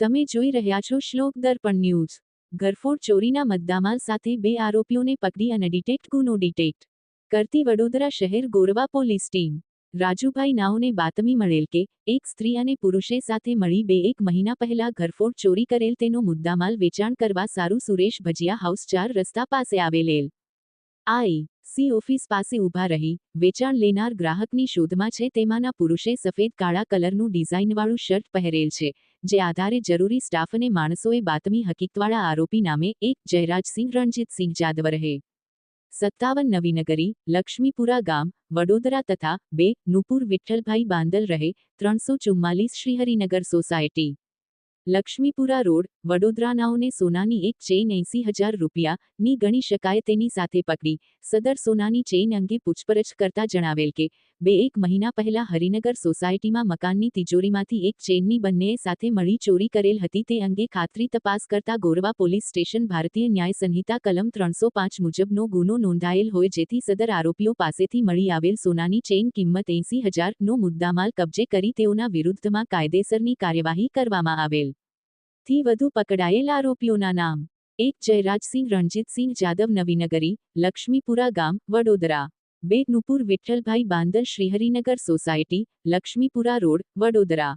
તમે જોઈ રહ્યા છો શ્લોક દર્પણ ન્યૂઝ. ઘરફોડ ચોરીના મદ્દામાલ સાથે બે આરોપીઓને પકડી અને ડિટેક્ટ ગુનો ડિટેક્ટ કરતી વડોદરા શહેર ગોરવા પોલીસ ટીમ. રાજુભાઈ નાઓને બાતમી મળેલ કે, એક સ્ત્રી અને પુરુષે સાથે મળી બે એક મહિના પહેલા ઘરફોડ ચોરી કરેલ તેનો મુદ્દામાલ વેચાણ કરવા સારું સુરેશ ભજીયા હાઉસ ચાર રસ્તા પાસે આવેલેલ. આઈ. સી. ઓફિસ પાસે ઊભા રહી, વેચાણ લેનાર ગ્રાહકની શોધમાં છે તેમાંના પુરુષે સફેદ કાળા કલરનું ડિઝાઇનવાળું શર્ટ પહેરેલ છે. જે આધારે જરૂરી સ્ટાફ અને માણસોએ બાતમી હકીકતવાળા આરોપી નામે એક જયરાજસિંહ રણજીતસિંહ જાદવ રહે. સત્તાવન નવીનગરી લક્ષ્મીપુરા ગામ, વડોદરા તથા બે, નુપુર વિઠ્ઠલભાઈ બાંદલ રહે, ત્રણસો ચુમ્માલીસ શ્રીહરિનગર સોસાયટી. લક્ષ્મીપુરા રોડ, વડોદરાનાઓને સોનાની એક ચેઇન એંસી હજાર રૂપિયાની ગણી શકાય તેની સાથે પકડી. સદર સોનાની ચેઇન અંગે પૂછપરછ કરતા જણાવેલ કે બે એક મહિના પહેલા હરિનગર સોસાયટીમાં મકાનની તિજોરીમાંથી એક ચેઇનની બંનેએ સાથે મળી ચોરી કરેલ હતી. તે અંગે ખાતરી તપાસ કરતા ગોરવા પોલીસ સ્ટેશન ભારતીય ન્યાય સંહિતા કલમ ત્રણસો પાંચ મુજબનો ગુનો નોંધાયેલ હોય જેથી સદર આરોપીઓ પાસેથી મળી આવેલ સોનાની ચેઇન કિંમત એંસી હજારનો મુદ્દામાલ કબજે કરી તેઓના વિરુદ્ધમાં કાયદેસરની કાર્યવાહી કરવામાં આવેલ. થી વધુ પકડાયેલ આરોપીઓના નામ. એક જયરાજસિંહ, રણજીતસિંહ જાદવ, નવીનગરી, લક્ષ્મીપુરા ગામ, વડોદરા. બે નુપુર વિઠ્ઠલભાઈ બાંદલ શ્રીહરિનગર સોસાયટી લક્ષ્મીપુરા રોડ વડોદરા.